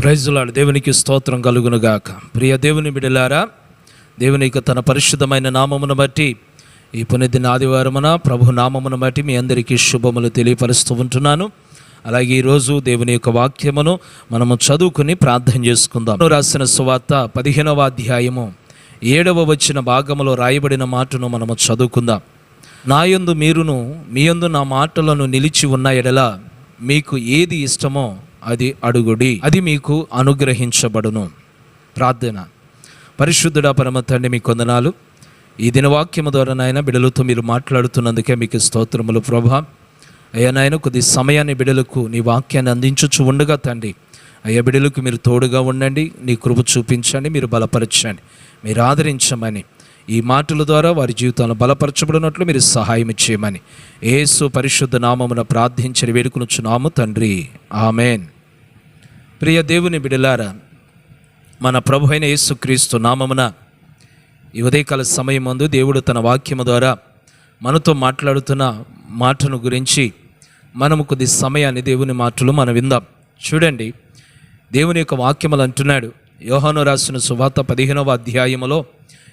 ప్రైజులాడు దేవునికి స్తోత్రం కలుగునుగాక. ప్రియ దేవుని బిడలారా దేవునికి తన పరిశుద్ధమైన నామమును బట్టి ఈ పునిదిన ఆదివారమున ప్రభు నామమును బట్టి మీ అందరికీ శుభములు తెలియపరుస్తూ ఉంటున్నాను. అలాగే ఈరోజు దేవుని యొక్క వాక్యమును మనము చదువుకుని ప్రార్థన చేసుకుందాం. రాసిన సువార్త పదిహేనవ అధ్యాయము ఏడవ వచ్చిన భాగములో రాయబడిన మాటను మనము చదువుకుందాం. నాయందు మీరును మీయందు నా మాటలను నిలిచి ఉన్న ఎడల మీకు ఏది ఇష్టమో అది అడుగుడి. అది మీకు అనుగ్రహించబడును. ప్రార్థన. పరిశుద్ధుడ పరమ తండ్రి మీ కొందనాలు ఈ దినవాక్యము ద్వారా నాయన బిడలతో మీరు మాట్లాడుతున్నందుకే మీకు స్తోత్రములు ప్రభా. అయ్యా నాయన కొద్ది సమయాన్ని బిడలకు నీ వాక్యాన్ని అందించుచు ఉండగా తండ్రి. అయ్యా బిడలకు మీరు తోడుగా ఉండండి నీ కృప చూపించండి మీరు బలపరచండి మీరు ఆదరించమని. ఈ మాటల ద్వారా వారి జీవితాలను బలపరచబడినట్లు మీరు సహాయం చేయమని. ఏసు పరిశుద్ధ నామమున ప్రార్థించని వేడుకునుచున్నాము తండ్రి. ఆమెన్. ప్రియ దేవుని బిడలారా మన ప్రభు అయిన యేసుక్రీస్తు నామమున ఈ ఉదయకాల సమయం ముందు దేవుడు తన వాక్యము ద్వారా మనతో మాట్లాడుతున్న మాటను గురించి మనము కొద్ది సమయాన్ని దేవుని మాటలు మనం విందాం. చూడండి దేవుని యొక్క వాక్యములు అంటున్నాడు. యోహాను రాసిన సువార్త పదిహేనవ అధ్యాయములో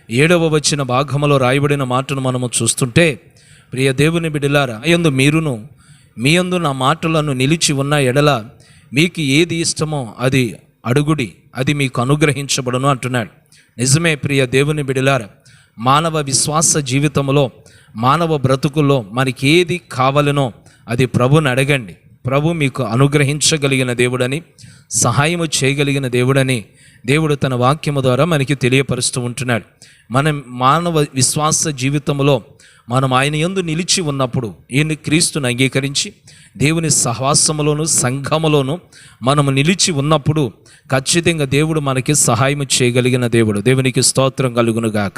ఏడవ వచ్చిన భాగములో రాయబడిన మాటను మనము చూస్తుంటే ప్రియ దేవుని బిడ్డలారా అయందు మీరును మీ యందు నా మాటలను నిలిచి ఉన్న ఎడల మీకు ఏది ఇష్టమో అది అడుగుడి అది మీకు అనుగ్రహించబడును అంటున్నాడు. నిజమే ప్రియ దేవుని బిడిలారా మానవ విశ్వాస జీవితంలో మానవ బ్రతుకుల్లో మనకి ఏది కావాలనో అది ప్రభుని అడగండి. ప్రభు మీకు అనుగ్రహించగలిగిన దేవుడని సహాయము చేయగలిగిన దేవుడని దేవుడు తన వాక్యము ద్వారా మనకి తెలియపరుస్తూ ఉంటున్నాడు. మనం మానవ విశ్వాస జీవితంలో మనం ఆయన ఎందు నిలిచి ఉన్నప్పుడు ఈయన క్రీస్తుని అంగీకరించి దేవుని సహవాసములోను సంఘములోను మనము నిలిచి ఉన్నప్పుడు ఖచ్చితంగా దేవుడు మనకి సహాయం చేయగలిగిన దేవుడు. దేవునికి స్తోత్రం కలుగును గాక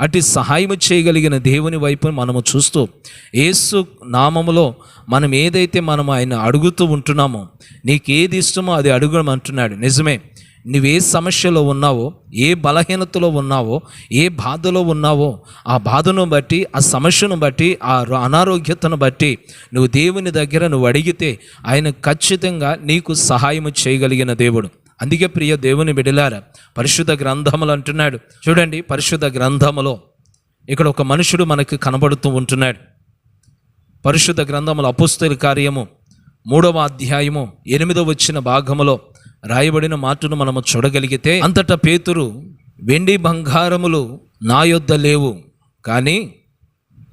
అటు సహాయం చేయగలిగిన దేవుని వైపు మనము చూస్తూ ఏసు నామములో మనం ఏదైతే మనం ఆయన అడుగుతూ ఉంటున్నామో నీకు ఏది ఇష్టమో అది అడుగమంటున్నాడు. నిజమే నువ్వే సమస్యలో ఉన్నావో ఏ బలహీనతలో ఉన్నావో ఏ బాధలో ఉన్నావో ఆ బాధను బట్టి ఆ సమస్యను బట్టి ఆ అనారోగ్యతను బట్టి నువ్వు దేవుని దగ్గర నువ్వు అడిగితే ఆయన ఖచ్చితంగా నీకు సహాయం చేయగలిగిన దేవుడు. అందుకే ప్రియ దేవుని బిడిలార పరిశుద్ధ గ్రంథములు అంటున్నాడు. చూడండి పరిశుద్ధ గ్రంథములో ఇక్కడ ఒక మనుషుడు మనకు కనబడుతూ ఉంటున్నాడు. పరిశుద్ధ గ్రంథముల అపుస్తుల కార్యము మూడవ అధ్యాయము ఎనిమిదవ వచ్చిన భాగములో రాయబడిన మాటను మనము చూడగలిగితే అంతటా పేతురు వెండి బంగారములు నా యొద్ద లేవు కానీ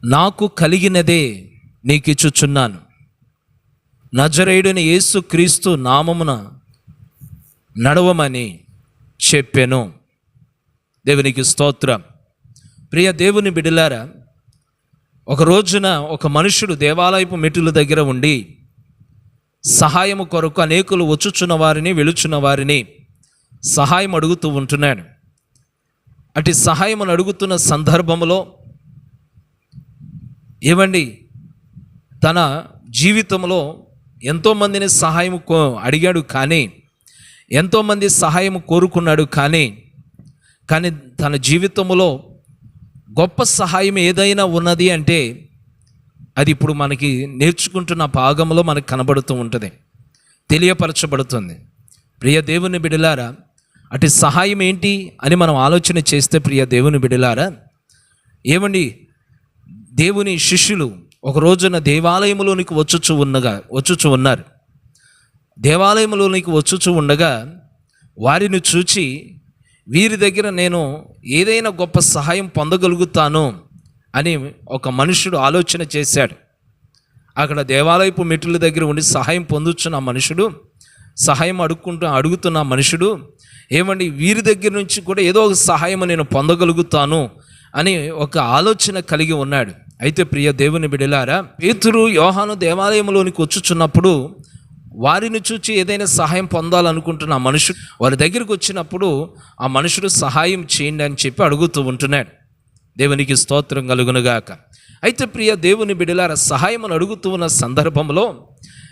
నాకు కలిగినదే నీకిచ్చుచున్నాను. నజరేయుడిని యేసు క్రీస్తు నామమున నడవమని చెప్పాను. దేవునికి స్తోత్రం. ప్రియ దేవుని బిడిలారా ఒక రోజున ఒక మనుషుడు దేవాలయపు మెట్టుల దగ్గర ఉండి సహాయము కొరకు అనేకులు వచ్చుచున్న వారిని వెలుచున్న వారిని సహాయం అడుగుతూ ఉంటున్నాడు. అటు సహాయం అడుగుతున్న సందర్భంలో ఏమండి తన జీవితంలో ఎంతోమందిని సహాయం కో అడిగాడు కానీ ఎంతోమంది సహాయం కోరుకున్నాడు కానీ కానీ తన జీవితంలో గొప్ప సహాయం ఏదైనా ఉన్నది అంటే అది ఇప్పుడు మనకి నేర్చుకుంటున్న భాగంలో మనకు కనబడుతూ ఉంటుంది. తెలియపరచబడుతుంది. ప్రియ దేవుని బిడలారా అటు సహాయం ఏంటి అని మనం ఆలోచన చేస్తే ప్రియ దేవుని బిడలారా ఏమండి దేవుని శిష్యులు ఒక రోజున దేవాలయంలోనికి వచ్చుచు ఉన్నగా వచ్చుచు ఉన్నారు. దేవాలయంలోనికి వచ్చుచు ఉండగా వారిని చూచి వీరి దగ్గర నేను ఏదైనా గొప్ప సహాయం పొందగలుగుతాను అని ఒక మనుషుడు ఆలోచన చేశాడు. అక్కడ దేవాలయపు మెట్ల దగ్గర ఉండి సహాయం పొందుతున్న మనుషుడు సహాయం అడుక్కుంటూ అడుగుతున్న మనుషుడు ఏమండి వీరి దగ్గర నుంచి కూడా ఏదో ఒక సహాయం నేను పొందగలుగుతాను అని ఒక ఆలోచన కలిగి ఉన్నాడు. అయితే ప్రియ దేవుని బిడలారా పేతురు యోహాను దేవాలయంలోనికి వచ్చుచున్నప్పుడు వారిని చూచి ఏదైనా సహాయం పొందాలనుకుంటున్న ఆ మనుషుడు వారి దగ్గరికి వచ్చినప్పుడు ఆ మనుషుడు సహాయం చేయండి అని చెప్పి అడుగుతూ ఉంటున్నాడు. దేవునికి స్తోత్రం కలుగునుగాక. అయితే ప్రియ దేవుని బిడలార సహాయం అడుగుతూ ఉన్న సందర్భంలో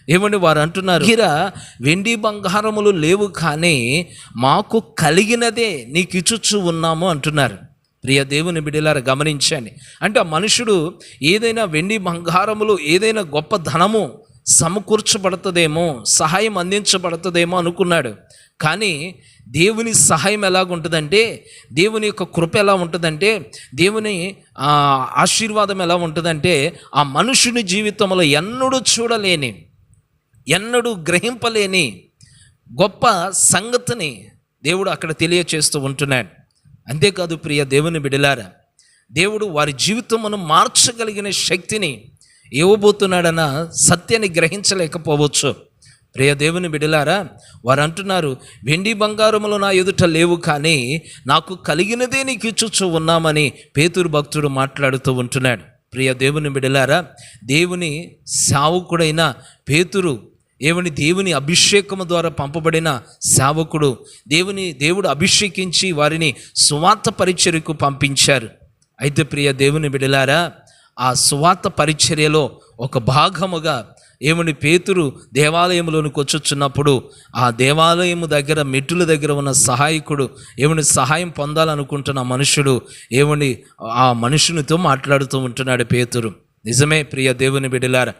ఏమండి వారు అంటున్నారు? "గిర వెండి బంగారములు లేవు కానీ మాకు కలిగినదే నీకు ఇచ్చుచ్చు ఉన్నాము అంటున్నారు. ప్రియ దేవుని బిడిలారా గమనించండి. అంటే ఆ మనుషుడు ఏదైనా వెండి బంగారములు ఏదైనా గొప్ప ధనము సమకూర్చబడుతుందేమో సహాయం అందించబడుతుందేమో అనుకున్నాడు. కానీ దేవుని సహాయం ఎలాగుంటుందంటే దేవుని యొక్క కృప ఎలా ఉంటుందంటే దేవుని ఆశీర్వాదం ఎలా ఉంటుందంటే ఆ మనుషుని జీవితంలో ఎన్నడూ చూడలేని ఎన్నడూ గ్రహింపలేని గొప్ప సంగతిని దేవుడు అక్కడ తెలియచేస్తూ ఉంటున్నాడు. అంతేకాదు ప్రియ దేవుని బిడలారా దేవుడు వారి జీవితమును మార్చగలిగిన శక్తిని ఇవ్వబోతున్నాడన్న సత్యాన్ని గ్రహించలేకపోవచ్చు. ప్రియ దేవుని బిడలారా వారు అంటున్నారు వెండి బంగారములు నా ఎదుట లేవు కానీ నాకు కలిగినదే నీకు ఇచ్చుచు ఉన్నామని పేతురు భక్తుడు మాట్లాడుతూ ఉంటున్నాడు. ప్రియ దేవుని బిడలారా దేవుని సావుకుడైన పేతురు ఏమని దేవుని అభిషేకము ద్వారా పంపబడిన సేవకుడు దేవుని దేవుడు అభిషేకించి వారిని సువార్త పరిచర్యకు పంపించారు. అయితే ప్రియ దేవుని బిడలారా ఆ సువార్త పరిచర్యలో ఒక భాగముగా ఏమని పేతురు దేవాలయంలోనికి వచ్చొచ్చున్నప్పుడు ఆ దేవాలయము దగ్గర మెట్టుల దగ్గర ఉన్న సహాయకుడు ఏమని సహాయం పొందాలనుకుంటున్న మనుషుడు ఏమని ఆ మనుషునితో మాట్లాడుతూ ఉంటున్నాడు పేతురు. నిజమే ప్రియ దేవుని బిడలారా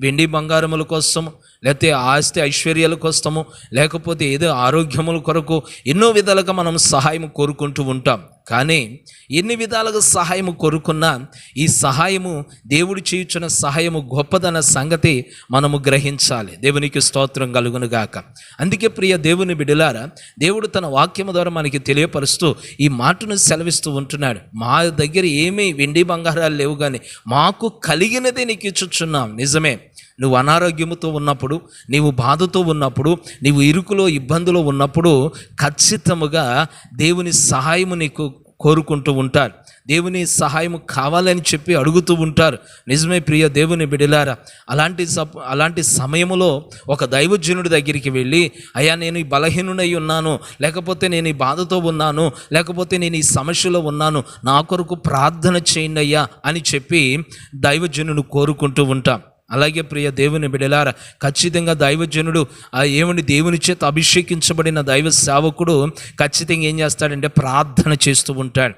వెండి బంగారముల కోసము లేకపోతే ఆస్తి ఐశ్వర్యాల కోసము లేకపోతే ఏదో ఆరోగ్యముల కొరకు ఎన్నో విధాలుగా మనం సహాయం కోరుకుంటూ ఉంటాం. కానీ ఎన్ని విధాలుగా సహాయము కోరుకున్నా ఈ సహాయము దేవుడు చేయుచున్న సహాయము గొప్పదన్న సంగతి మనము గ్రహించాలి. దేవునికి స్తోత్రం కలుగును గాక. అందుకే ప్రియ దేవుని బిడలారా దేవుడు తన వాక్యము ద్వారా మనకి తెలియపరుస్తూ ఈ మాటను సెలవిస్తూ ఉంటున్నాడు. మా దగ్గర ఏమీ వెండి బంగారాలు లేవు కానీ మాకు కలిగినదే నీకు ఇచ్చుచున్నాం. నిజమే నువ్వు అనారోగ్యముతో ఉన్నప్పుడు నీవు బాధతో ఉన్నప్పుడు నీవు ఇరుకులో ఇబ్బందులో ఉన్నప్పుడు ఖచ్చితముగా దేవుని సహాయము నీకు కోరుకుంటూ ఉంటారు. దేవుని సహాయం కావాలని చెప్పి అడుగుతూ ఉంటారు. నిజమే ప్రియ దేవుని బిడిలారా అలాంటి సప్ అలాంటి సమయంలో ఒక దైవజనుడి దగ్గరికి వెళ్ళి అయ్యా నేను ఈ బలహీనునై ఉన్నాను లేకపోతే నేను ఈ బాధతో ఉన్నాను లేకపోతే నేను ఈ సమస్యలో ఉన్నాను నా కొరకు ప్రార్థన చేయండి అయ్యా అని చెప్పి దైవజనుడు కోరుకుంటూ ఉంటాం. అలాగే ప్రియ దేవుని బిడలార ఖచ్చితంగా దైవజనుడు ఆ ఏమని దేవుని చేత అభిషేకించబడిన దైవ సేవకుడు ఖచ్చితంగా ఏం చేస్తాడంటే ప్రార్థన చేస్తూ ఉంటాడు.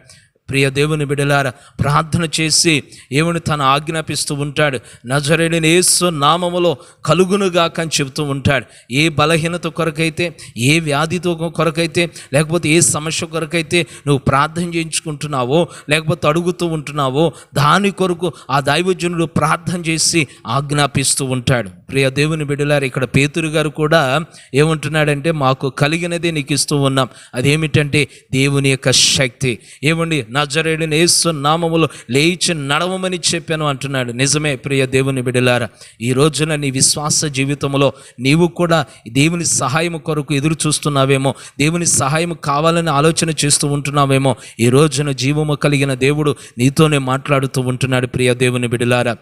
ప్రియ దేవుని బిడలార ప్రార్థన చేసి ఏమని తను ఆజ్ఞాపిస్తూ ఉంటాడు? నజరేడిని యేసు నామములో కలుగునుగాక అని చెబుతూ ఉంటాడు. ఏ బలహీనత కొరకైతే ఏ వ్యాధితో కొరకైతే లేకపోతే ఏ సమస్య కొరకైతే నువ్వు ప్రార్థన చేయించుకుంటున్నావో లేకపోతే అడుగుతూ ఉంటున్నావో దాని కొరకు ఆ దైవజనుడు ప్రార్థన చేసి ఆజ్ఞాపిస్తూ ఉంటాడు. ప్రియ దేవుని బిడ్డలారు ఇక్కడ పేతురు గారు కూడా ఏమంటున్నాడంటే మాకు కలిగినదే నీకు ఇస్తూ ఉన్నాం. అదేమిటంటే దేవుని యొక్క శక్తి. ఏమండి నజరేడిని యేసు నామములో లేచి నడవమని చెప్పాను అంటున్నాడు. నిజమే ప్రియ దేవుని బిడ్డలారా ఈ రోజున నీ విశ్వాస జీవితంలో నీవు కూడా దేవుని సహాయం కొరకు ఎదురు చూస్తున్నావేమో దేవుని సహాయం కావాలని ఆలోచన చేస్తూ ఉంటున్నావేమో ఈ రోజున జీవము కలిగిన దేవుడు నీతోనే మాట్లాడుతూ ఉంటున్నాడు ప్రియ దేవుని బిడ్డలారా.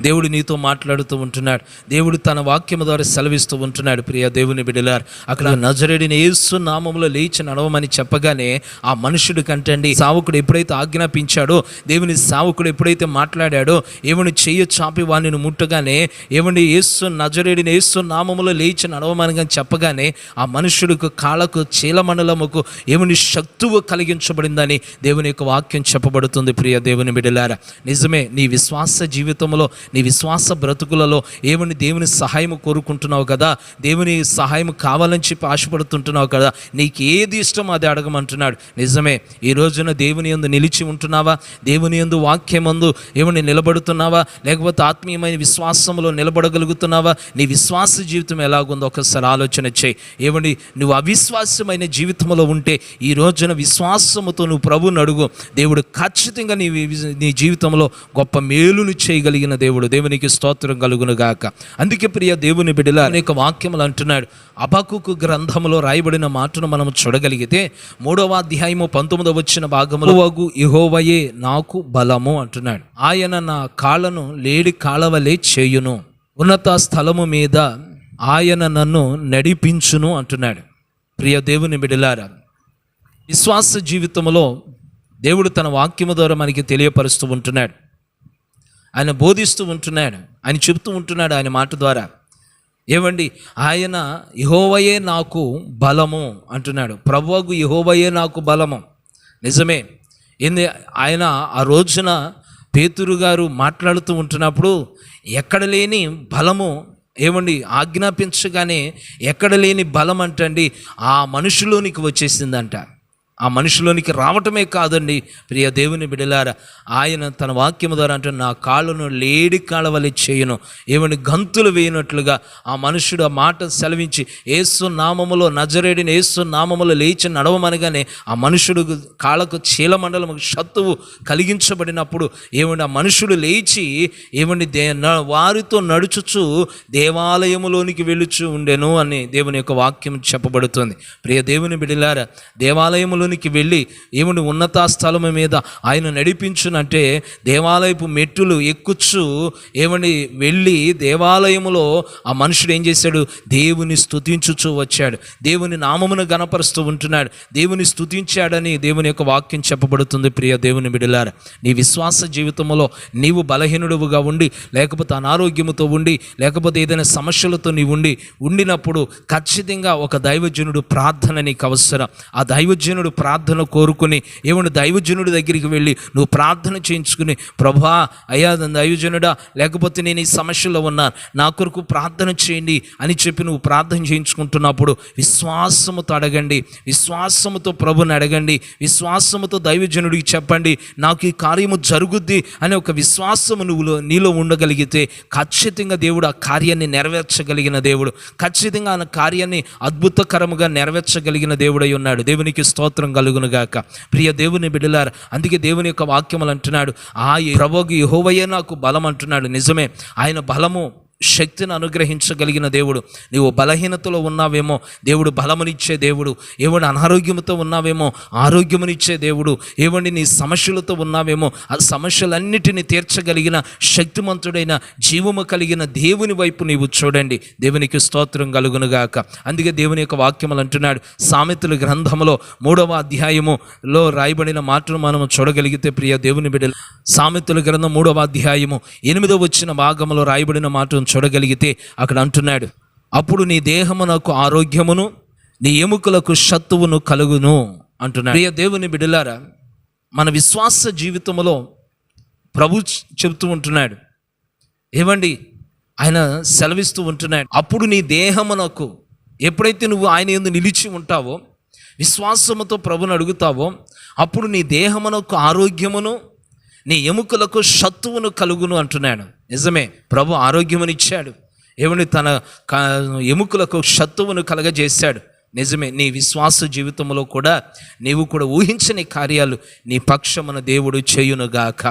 దేవుడు నీతో మాట్లాడుతూ ఉంటున్నాడు. దేవుడు తన వాక్యం ద్వారా సెలవిస్తూ ఉంటున్నాడు. ప్రియ దేవుని బిడలారు అక్కడ నజరేడిని ఏసు నామములో లేచి నడవమని చెప్పగానే ఆ మనుషుడి కంటండి సావుకుడు ఎప్పుడైతే ఆజ్ఞాపించాడో దేవుని సావుకుడు ఎప్పుడైతే మాట్లాడాడో ఏమని చెయ్యి చాపి వాణిని ముట్టగానే ఏమని యేసు నజరేడిని యేసు నామములో లేచి నడవమని కానీ చెప్పగానే ఆ మనుషుడికి కాళ్ళకు చీలమండలముకు ఏమని శక్తువు కలిగించబడిందని దేవుని యొక్క వాక్యం చెప్పబడుతుంది. ప్రియ దేవుని బిడలారా నిజమే నీ విశ్వాస జీవితంలో నీ విశ్వాస బ్రతుకులలో ఏమని దేవుని సహాయం కోరుకుంటున్నావు కదా? దేవుని సహాయం కావాలని చెప్పి ఆశపడుతుంటున్నావు కదా? నీకు ఏది ఇష్టం అది అడగమంటున్నాడు. నిజమే ఈ రోజున దేవుని యందు నిలిచి ఉంటున్నావా? దేవుని యందు వాక్యమందు ఏమని నిలబడుతున్నావా? లేకపోతే ఆత్మీయమైన విశ్వాసంలో నిలబడగలుగుతున్నావా? నీ విశ్వాస జీవితం ఎలాగుందో ఒకసారి ఆలోచన చేయి. ఏమని? నువ్వు అవిశ్వాసమైన జీవితంలో ఉంటే ఈ రోజున విశ్వాసముతో నువ్వు ప్రభుని అడుగు. దేవుడు ఖచ్చితంగా నీ నీ జీవితంలో గొప్ప మేలును చేయగలిగిన దేవుడు దేవునికి స్తోత్రం కలుగును గాక అందుకే ప్రియ దేవుని బిడ్డల అనేక వాక్యములు అంటున్నాడు. అబకుకు గ్రంథములో రాయబడిన మాటను మనం చూడగలిగితే మూడవ అధ్యాయము పంతొమ్మిదవ వచ్చిన భాగములో వగు ఇహోవయే నాకు బలము అంటున్నాడు. ఆయన నా కాళ్ళను లేడి కాళవలే చేయును. ఉన్నత స్థలము మీద ఆయన నన్ను నడిపించును అంటున్నాడు. ప్రియ దేవుని బిడలారా విశ్వాస జీవితంలో దేవుడు తన వాక్యము ద్వారా మనకి తెలియపరుస్తూ ఉంటున్నాడు. ఆయన బోధిస్తూ ఉంటున్నాడు. ఆయన చెబుతూ ఉంటున్నాడు ఆయన మాట ద్వారా. ఏమండి? ఆయన యహోవయే నాకు బలము అంటున్నాడు. ప్రభువుకు యహోవయే నాకు బలము. నిజమే. ఏంది? ఆయన ఆ రోజున పేతురు గారు మాట్లాడుతూ ఉంటున్నప్పుడు ఎక్కడ లేని బలము ఏమండి? ఆజ్ఞాపించగానే ఎక్కడ లేని బలం అంటండి ఆ మనుషులోనికి వచ్చేసిందంట. ఆ మనిషిలోనికి రావటమే కాదండి. ప్రియ దేవుని బిడలార ఆయన తన వాక్యము ద్వారా అంటే నా కాళ్ళను లేడి కాళ్ళవలి చేయను ఏమని గంతులు వేయనట్లుగా. ఆ మనుషుడు ఆ మాట సెలవించి ఏసు నామములో నజరేడిని ఏసు నామములో లేచి నడవమనగానే ఆ మనుషుడు కాళ్ళకు చీలమండలం శత్రువు కలిగించబడినప్పుడు ఏమండి ఆ మనుషుడు లేచి ఏమండి దే న- వారితో నడుచుచు దేవాలయములోనికి వెళ్ళుచు ఉండెను అని దేవుని యొక్క వాక్యం చెప్పబడుతుంది. ప్రియ దేవుని బిడిలారా దేవాలయములోనికి వెళ్ళి ఏముండి ఉన్నత స్థలము మీద ఆయన నడిపించునంటే దేవాలయపు మెట్టులు ఎక్కుచు ఏమని వెళ్ళి దేవాలయములో ఆ మనుషుడు ఏం చేశాడు? దేవుని స్తుతించుచు వచ్చాడు. దేవుని నామమును గనపరుస్తూ ఉంటున్నాడు. దేవుని స్తుతించాడని దేవుని యొక్క వాక్యం చెప్పబడుతుంది. ప్రియ దేవుని బిడలార నీ విశ్వాస జీవితంలో నీవు బలహీనుడుగా ఉండి లేకపోతే అనారోగ్యముతో ఉండి లేకపోతే ఏదైనా సమస్యలతో నీవు ఉండి ఉండినప్పుడు ఖచ్చితంగా ఒక దైవజనుడు ప్రార్థన నీకు అవసరం. ఆ దైవజనుడు ప్రార్థన కోరుకుని ఏమన్నా దైవజనుడి దగ్గరికి వెళ్ళి నువ్వు ప్రార్థన చేయించుకుని ప్రభా అయ్యా దైవజనుడా లేకపోతే నేను ఈ సమస్యలో ఉన్నాను నా కొరకు ప్రార్థన చేయండి అని చెప్పి నువ్వు ప్రార్థన చేయించుకుంటున్నప్పుడు విశ్వాసముతో అడగండి విశ్వాసముతో ప్రభుని అడగండి విశ్వాసముతో దైవజనుడికి చెప్పండి నాకు ఈ కార్యము జరుగుద్ది అనే ఒక విశ్వాసము నువ్వు నీలో ఉండగలిగితే ఖచ్చితంగా దేవుడు ఆ కార్యాన్ని నెరవేర్చగలిగిన దేవుడు ఖచ్చితంగా ఆ కార్యాన్ని అద్భుతకరముగా నెరవేర్చగలిగిన దేవుడై ఉన్నాడు. దేవునికి స్తోత్రం. కలుగును గాక. ప్రియ దేవుని బిడ్డలారు అందుకే దేవుని యొక్క వాక్యములు అంటున్నాడు ఆ ప్రభోగి యెహోవయే నాకు బలం అంటున్నాడు నిజమే ఆయన బలము శక్తిని అనుగ్రహించగలిగిన దేవుడు. నీవు బలహీనతలో ఉన్నావేమో దేవుడు బలమునిచ్చే దేవుడు. ఏవండి అనారోగ్యంతో ఉన్నావేమో ఆరోగ్యమునిచ్చే దేవుడు. ఏవండి నీ సమస్యలతో ఉన్నావేమో ఆ సమస్యలన్నిటిని తీర్చగలిగిన శక్తిమంతుడైన జీవము కలిగిన దేవుని వైపు నీవు చూడండి. దేవునికి స్తోత్రం కలుగునుగాక. అందుకే దేవుని యొక్క వాక్యములు అంటున్నాడు. సామెతలు గ్రంథములో మూడవ అధ్యాయములో రాయబడిన మాటను మనం చూడగలిగితే ప్రియ దేవుని బిడ్డలు. సామెతలు గ్రంథం మూడవ అధ్యాయము ఎనిమిదవ వచ్చిన భాగంలో రాయబడిన మనం చూడగలిగితే అక్కడ అంటున్నాడు అప్పుడు నీ దేహమునకు ఆరోగ్యమును నీ ఎముకలకు శత్రువును కలుగును అంటున్నాడు. ప్రియ దేవుని బిడలారా మన విశ్వాస జీవితంలో ప్రభు చెబుతూ ఉంటున్నాడు ఏమండి? ఆయన సెలవిస్తూ ఉంటున్నాడు అప్పుడు నీ దేహమునకు ఎప్పుడైతే నువ్వు ఆయన ఎందు నిలిచి ఉంటావో విశ్వాసముతో ప్రభుని అడుగుతావో అప్పుడు నీ దేహమునకు ఆరోగ్యమును నీ ఎముకలకు శత్రువును కలుగును అంటున్నాడు. నిజమే. ప్రభు ఆరోగ్యమునిచ్చాడు ఏమని తన ఎముకలకు శత్రువును కలగజేశాడు. నిజమే నీ విశ్వాస జీవితంలో కూడా నీవు కూడా ఊహించని కార్యాలు నీ పక్షమున దేవుడు చేయునుగాక.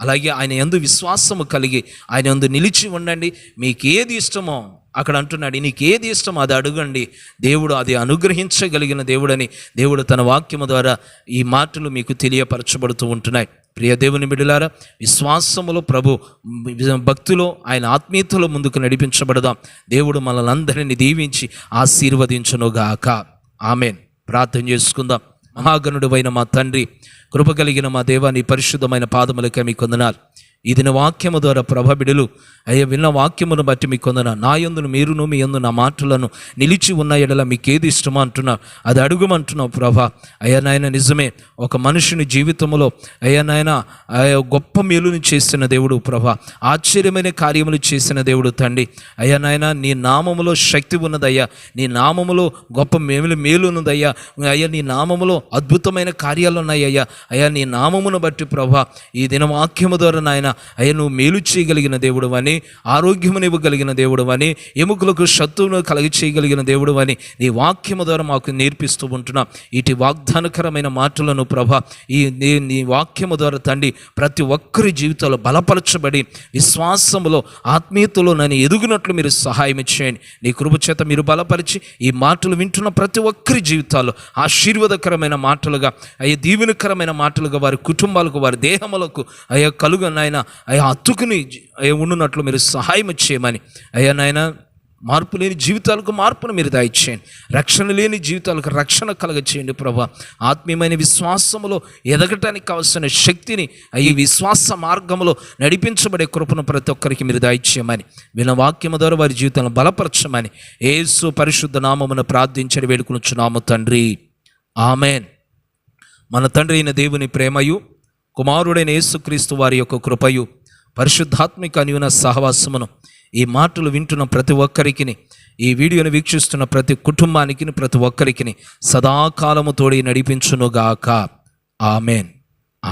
అలాగే ఆయన ఎందు విశ్వాసము కలిగి ఆయన ఎందు నిలిచి ఉండండి. మీకు ఏది ఇష్టమో అక్కడ అంటున్నాడు నీకు ఏది ఇష్టమో అది అడగండి. దేవుడు అది అనుగ్రహించగలిగిన దేవుడని దేవుడు తన వాక్యము ద్వారా ఈ మాటలు మీకు తెలియపరచబడుతూ ఉంటున్నాయి. ప్రియ దేవుని బిడ్డలారా విశ్వాసములో ప్రభు భక్తిలో ఆయన ఆత్మీయతలో ముందుకు నడిపించబడదాం. దేవుడు మనల్ని అందరినీ దీవించి ఆశీర్వదించునుగాక. ఆమెన్. ప్రార్థన చేసుకుందాం. మహాగణుడు మా తండ్రి కృప కలిగిన మా దేవాన్ని నీ పరిశుద్ధమైన పాదములకే మీ కొందనాలు. ఇది వాక్యము ద్వారా ప్రభబిడులు అయ్యా విన్న వాక్యమును బట్టి మీ కొందన నా యందును మీరును మీ యందు నా మాటలను నిలిచి ఉన్న ఎడల మీకేది ఇష్టమో అంటున్నా అది అడుగుమంటున్నావు ప్రభా. అయ్యా నాయన నిజమే. ఒక మనుషుని జీవితంలో అయ్యా నాయన గొప్ప మేలుని చేసిన దేవుడు ప్రభా. ఆశ్చర్యమైన కార్యములు చేసిన దేవుడు తండ్రి. అయ్యా నాయన నీ నామములో శక్తి ఉన్నదయ్యా. నీ నామములో గొప్ప మేలు మేలు ఉన్నదయ్యా అయ్యా నీ నామములో అద్భుతమైన కార్యాలు ఉన్నాయ్యా అయ్యా నీ నామమును బట్టి ప్రభా ఈ దిన వాక్యము ద్వారా నాయన అయ్యా నువ్వు మేలు చేయగలిగిన దేవుడు అని ఆరోగ్యమును ఇవ్వగలిగిన దేవుడు అని ఎముకలకు శత్రువును కలిగి చేయగలిగిన దేవుడు అని నీ వాక్యము ద్వారా మాకు నేర్పిస్తూ ఉంటున్నాం. ఇటు వాగ్దానకరమైన మాటలను ప్రభ ఈ నీ వాక్యము ద్వారా తండ్రి ప్రతి ఒక్కరి జీవితంలో బలపరచబడి విశ్వాసములో ఆత్మీయతలో నన్ను ఎదుగునట్లు మీరు సహాయం చేయండి. నీ కృపచేత మీరు బలపరిచి ఈ మాటలు వింటున్న ప్రతి ఒక్కరి జీవితాల్లో ఆశీర్వాదకరమైన మాటలుగా అయ్యా దీవెనకరమైన మాటలుగా వారి కుటుంబాలకు వారి దేహములకు అయ్యా కలుగు నాయన. అయ్యా అతుకుని అయ్యా ఉండునట్లు మీరు సహాయం చేయమని. అయ్యా నాయన మార్పు లేని జీవితాలకు మార్పును మీరు దయచేయండి. రక్షణ లేని జీవితాలకు రక్షణ కలగ చేయండి ప్రభా. ఆత్మీయమైన విశ్వాసములో ఎదగటానికి కావలసిన శక్తిని ఈ విశ్వాస మార్గంలో నడిపించబడే కృపను ప్రతి ఒక్కరికి మీరు దయచేయమని. విన వాక్యము ద్వారా వారి జీవితాలను బలపరచమని. ఏసు పరిశుద్ధ నామమును ప్రార్థించడి వేడుకొనుచున్నాము తండ్రి. ఆమెన్. మన తండ్రి అయిన దేవుని ప్రేమయు కుమారుడైన యేసుక్రీస్తు వారి యొక్క కృపయు పరిశుద్ధాత్మిక అనియున సహవాసమును ఈ మాటలు వింటున్న ప్రతి ఒక్కరికి ఈ వీడియోను వీక్షిస్తున్న ప్రతి కుటుంబానికి ప్రతి ఒక్కరికి సదాకాలము తోడి నడిపించునుగాక. ఆమెన్.